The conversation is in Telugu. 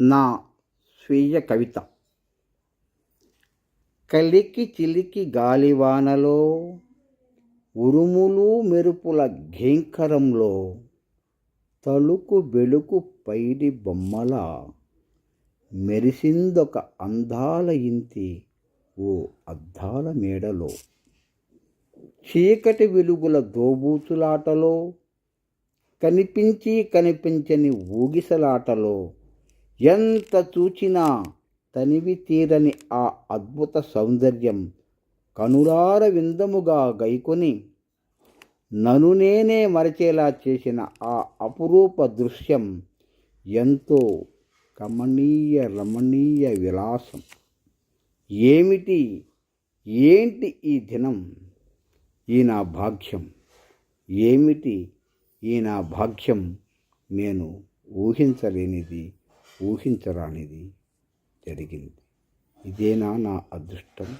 నా స్వీయ కవిత. కలికి చిలికి గాలివానలో ఉరుములు మెరుపుల ఘేంకరంలో తలుకు బెలుకు పైడి బొమ్మల మెరిసిందొక అందాల ఇంతి ఓ అద్దాల మేడలో. చీకటి వెలుగుల దోబూతులాటలో కనిపించి కనిపించని ఊగిసలాటలో ఎంత చూచినా తనివి తీరని ఆ అద్భుత సౌందర్యం కనులార విందముగా గైకొని నను నేనే మరచేలా చేసిన ఆ అపురూప దృశ్యం ఎంతో కమనీయ రమణీయ విలాసం. ఏమిటి? ఏంటి ఈ దినం? ఈ నా భాగ్యం. ఏమిటి? ఈ నా భాగ్యం నేను ఊహించలేనిది. ఊహించరానిది జరిగింది. ఇదేనా నా అదృష్టం?